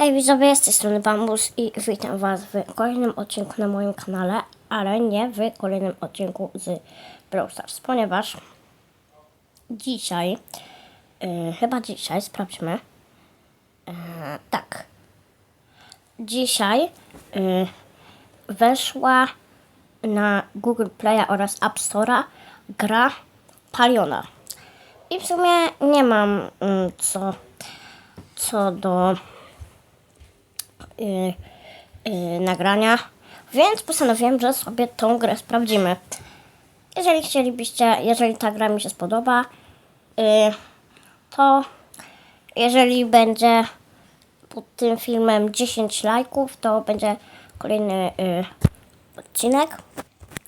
Hej widzowie, z tej strony Bambus i witam was w kolejnym odcinku na moim kanale, ale nie w kolejnym odcinku z Brawl Stars, ponieważ dzisiaj, yy, chyba dzisiaj, sprawdźmy, Yy, tak, dzisiaj yy, weszła na Google Playa oraz App Store'a gra Paliona. I w sumie nie mam mm, co, co do nagrania, więc postanowiłem, że sobie tą grę sprawdzimy. Jeżeli chcielibyście, jeżeli ta gra mi się spodoba, y, to jeżeli będzie pod tym filmem 10 lajków, to będzie kolejny y, odcinek.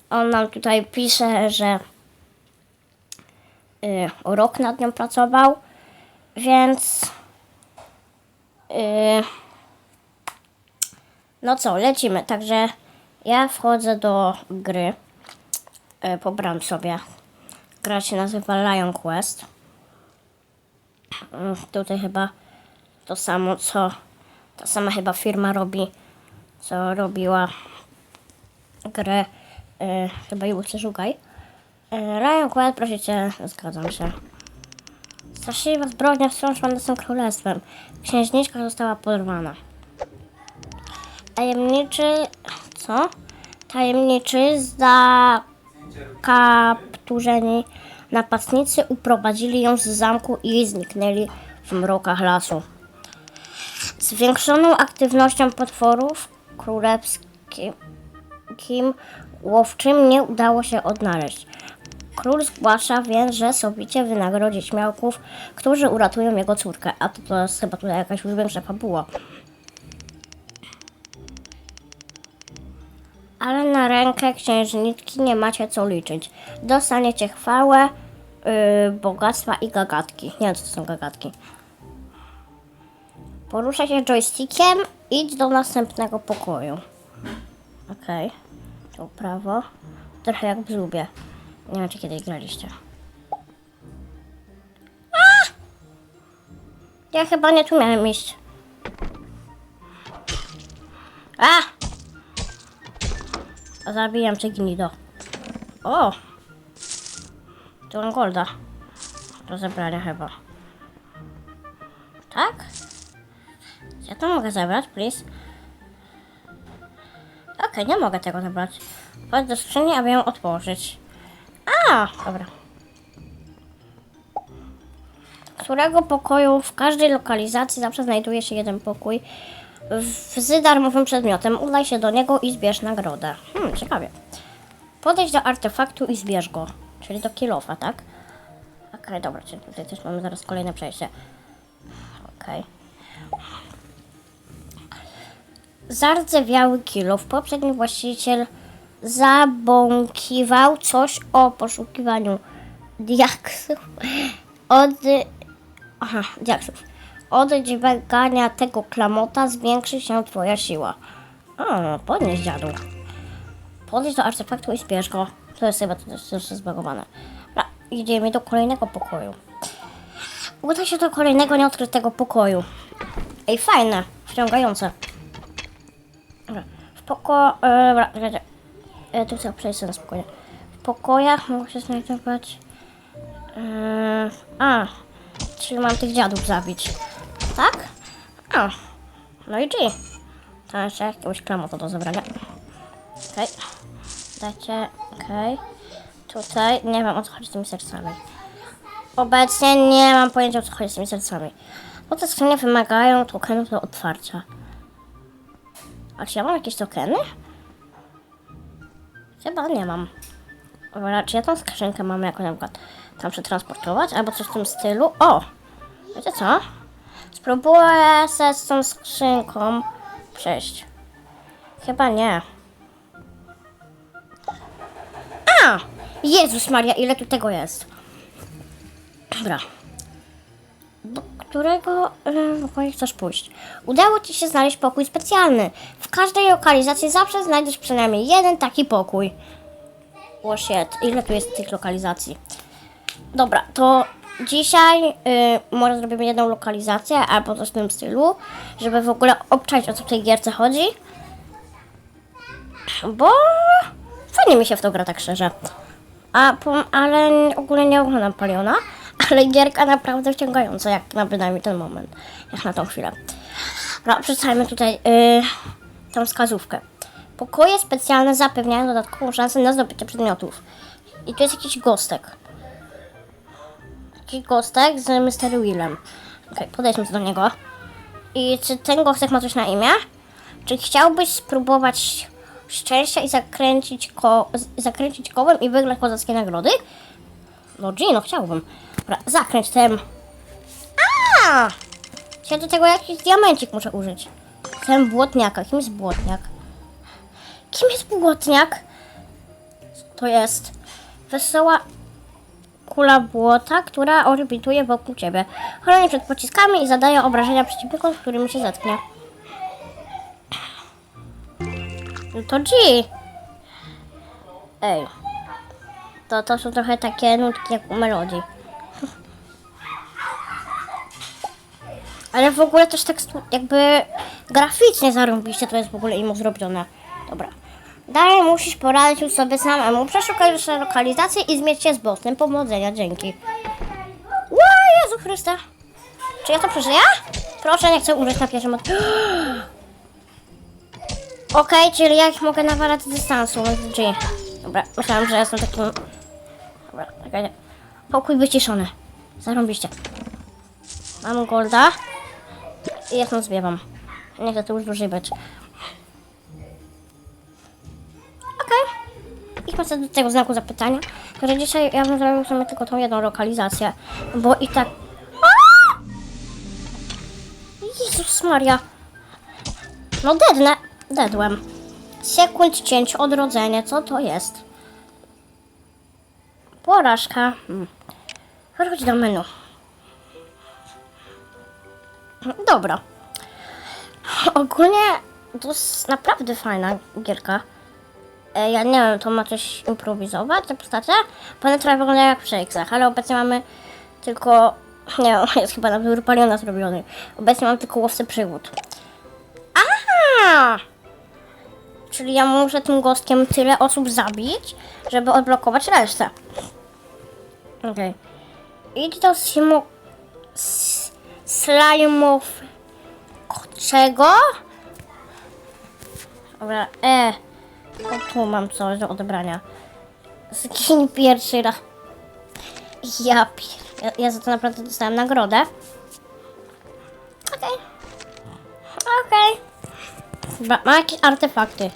On nam tutaj pisze, że y, rok nad nią pracował, więc y, no co, lecimy. Także ja wchodzę do gry. Y, pobram sobie. Gra się nazywa Lion Quest. Y, tutaj chyba to samo, co ta sama chyba firma robi, co robiła grę y, chyba Iłuce Żugaj. Y, Lion Quest, proszę cię, zgadzam się. Straszliwa zbrodnia wciąż nad królestwem. Księżniczka została porwana. Tajemniczy... Co? Tajemniczy zakapturzeni napastnicy uprowadzili ją z zamku i zniknęli w mrokach lasu. Zwiększoną aktywnością potworów królewskim kim łowczym nie udało się odnaleźć. Król zgłasza więc, że sowicie wynagrodzi śmiałków, którzy uratują jego córkę. A to, to jest chyba tutaj jakaś już większa fabuła. Ale na rękę księżniczki nie macie co liczyć. Dostaniecie chwałę, yy, bogactwa i gagatki. Nie wiem, co to są gagatki. Porusza się joystickiem, idź do następnego pokoju. Okej. Tu prawo. Trochę jak w zubie. Nie wiem, czy kiedyś graliście. A! Ja chyba nie tu miałem iść. A! Zabijam cię, gnido. O! Tu mam golda. Do zebrania chyba. Tak? Ja to mogę zebrać, please? Okej, nie mogę tego zebrać. Chodź do skrzyni, aby ją otworzyć. A, dobra. Którego pokoju w każdej lokalizacji zawsze znajduje się jeden pokój z darmowym przedmiotem. Udaj się do niego i zbierz nagrodę. Hmm, ciekawie. Podejdź do artefaktu i zbierz go. Czyli do kilofa, tak? Okej, dobra, czyli tutaj też mamy zaraz kolejne przejście. Okej. Zardzewiały kilof. Poprzedni właściciel zabąkiwał coś o poszukiwaniu diaksów. Od... Aha, diaksów. Od dźwigania tego klamota zwiększy się twoja siła. A, podnieś dziadu. Podejdź do artefaktu i zbierz go. To jest chyba to jest jeszcze zbagowane. Dobra, idziemy do kolejnego pokoju. Uda się do kolejnego nieodkrytego pokoju. Ej, fajne, wciągające. Dobra, w poko... E, dobra, czekajcie. E, tu chcę przejść na spokojnie. W pokojach mogę się znajdować... E, a, czyli mam tych dziadów zabić. A, no i G. To jeszcze jakiegoś klamota do zabrania. Okej. Dajcie, okej. Tutaj, nie wiem o co chodzi z tymi sercami. Obecnie nie mam pojęcia o co chodzi z tymi sercami. Bo te skrzynie wymagają tokenów do otwarcia. A czy ja mam jakieś tokeny? Chyba nie mam. Dobra, czy ja tą skrzynkę mam jako na przykład tam przetransportować? Albo coś w tym stylu? O! Wiecie co? Spróbuję se z tą skrzynką przejść. Chyba nie. A! Jezus Maria, ile tu tego jest? Dobra. Do którego e, pokoju chcesz pójść? Udało Ci się znaleźć pokój specjalny. W każdej lokalizacji zawsze znajdziesz przynajmniej jeden taki pokój. O shit, ile tu jest tych lokalizacji? Dobra, to dzisiaj y, może zrobimy jedną lokalizację albo coś w tym stylu, żeby w ogóle obczaić o co w tej gierce chodzi. Bo fajnie mi się w to gra tak szczerze. A, ale ogólnie nie oglądam Paliona, ale gierka naprawdę wciągająca, jak na bynajmniej ten moment, jak na tą chwilę. No, przedstawimy tutaj y, tą wskazówkę. Pokoje specjalne zapewniają dodatkową szansę na zdobycie przedmiotów. I tu jest jakiś gostek. Jakiś gostek z Mr. Willem. Okej, podejdźmy do niego. I czy ten gostek ma coś na imię? Czy chciałbyś spróbować szczęścia i zakręcić, ko- zakręcić kołem i wygrać kozackie nagrody? No Gino, chciałbym. Dobra, zakręć ten. A! Ja do tego jakiś diamencik muszę użyć. Ten błotniaka. Kim jest błotniak? Kim jest błotniak? To jest? Wesoła kula błota, która orbituje wokół ciebie. Chroni przed pociskami i zadaje obrażenia przeciwnikom, z którymi się zetknie. No to G. Ej. To, to są trochę takie nutki jak u melodii. Ale w ogóle też tak jakby graficznie zarąbiście to jest w ogóle imo zrobione. Dobra. Dalej musisz poradzić sobie samemu. Przeszukaj jeszcze lokalizację i zmierz się z bossem. Powodzenia, dzięki. Ła, Jezu Chryste. Czy ja to przeżyję? Proszę, nie chcę umrzeć na pierwszym od... Okej, czyli ja ich mogę nawalać z dystansu. więc G. Dobra, myślałam, że jestem takim... Dobra, czekaj. Pokój wyciszony. Zarąbiście. Mam golda. I jak tam zbiewam. Nie chcę tu już dłużej być. 5% do tego znaku zapytania, że dzisiaj ja bym zrobił sobie tylko tą jedną lokalizację, bo i tak... Jezus Maria. No dednę. Dedłem. Sekund cięć, odrodzenie, co to jest? Porażka. Hmm. Wróć do menu. Dobra. Ogólnie to jest naprawdę fajna gierka. E, Ja nie wiem, to ma coś improwizować, te postacie? One trochę wyglądają jak w Shakesach, ale obecnie mamy tylko... Nie wiem, jest chyba na wzór Paliona zrobiony. Obecnie mam tylko łowcę przygód. Aha! Czyli ja muszę tym gostkiem tyle osób zabić, żeby odblokować resztę. Okej. Idź do Simo... S- Slime'ów... Czego? Dobra, e. O, tu mam coś do odebrania. Zgiń pierwszy raz. Ja. Ja, ja za to naprawdę dostałem nagrodę. Okej. Okej. Dobra, ma jakieś artefakty.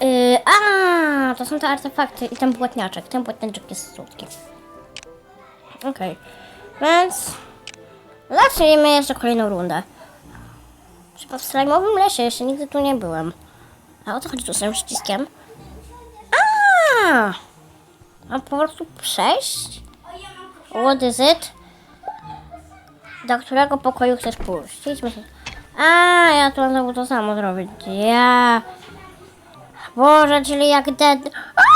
Yy, a, to są te artefakty i ten błotniaczek. Ten błotniaczek jest słodki. Okej. Więc... Zacznijmy jeszcze kolejną rundę. Chyba w slajmowym lesie jeszcze nigdy tu nie byłem. A o co chodzi tu z tym przyciskiem? A! Mam po prostu przejść? What is it? Do którego pokoju chcesz pójść? Idźmy się. A, ja tu mam znowu to samo zrobić. Ja. Boże, czyli jak dead. A!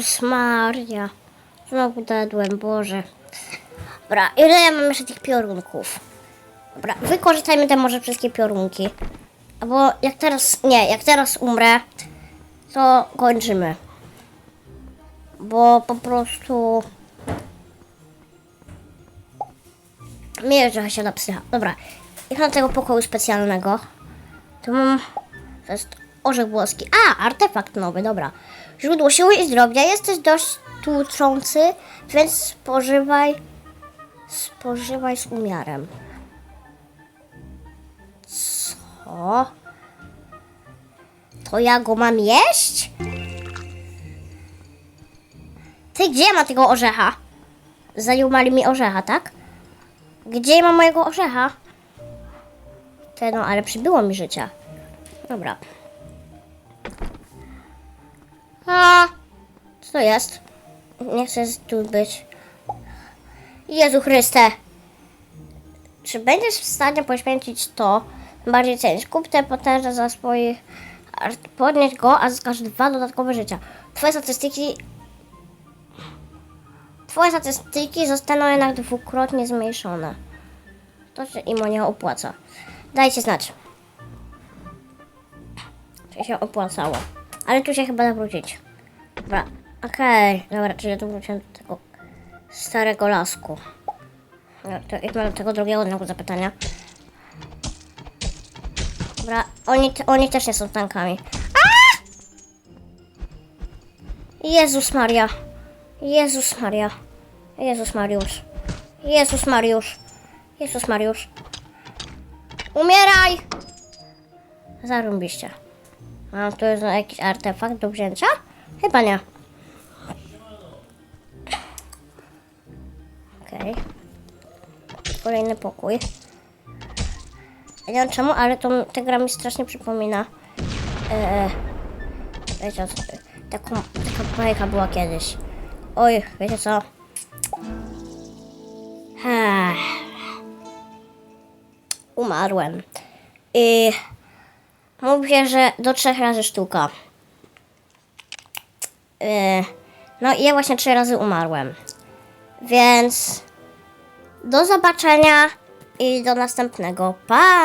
Jezus Maria. Znowu dadłem, Boże. Dobra, ile ja mam jeszcze tych piorunków? Dobra, wykorzystajmy te może wszystkie piorunki. Albo jak teraz, nie, jak teraz umrę, to kończymy. Bo po prostu... Mnie trochę się na psycha. Dobra, jak na tego pokoju specjalnego, mam... To jest orzech włoski. A, artefakt nowy, dobra. Źródło siły i zdrowia. Jesteś dość tłuczący, więc spożywaj... Spożywaj z umiarem. Co? To ja go mam jeść? Ty, gdzie mam tego orzecha? Zajumali mi orzecha, tak? Gdzie mam mojego orzecha? Te, no, ale przybyło mi życia. Dobra. A, co to jest? Nie chcę tu być. Jezu Chryste. czy będziesz w stanie poświęcić to, bardziej cenić. Kup te potęże za swoich, podnieść go, a zyskasz dwa dodatkowe życia. Twoje statystyki Twoje statystyki zostaną jednak dwukrotnie zmniejszone. To się im nie opłaca. Dajcie znać. Czy się opłacało. Ale tu się chyba da wrócić. Dobra, okej. Dobra, czyli ja tu wróciłem do tego starego lasku. No, to do tego drugiego znaku zapytania. Dobra, oni, oni też nie są tankami. Jezus Maria. Jezus Maria. Jezus Mariusz. Jezus Mariusz. Jezus Mariusz. Umieraj! Zarąbiście. Mam tu jest jakiś artefakt do wzięcia? Chyba nie. Okej. Kolejny pokój. Nie wiem czemu, ale to, ta gra mi strasznie przypomina. E, wiecie, co, taką, taka bajka była kiedyś. Oj, wiecie co? Umarłem. I mówi się, że do trzech razy sztuka. Yy, no i ja właśnie trzy razy umarłem. Więc do zobaczenia i do następnego. Pa!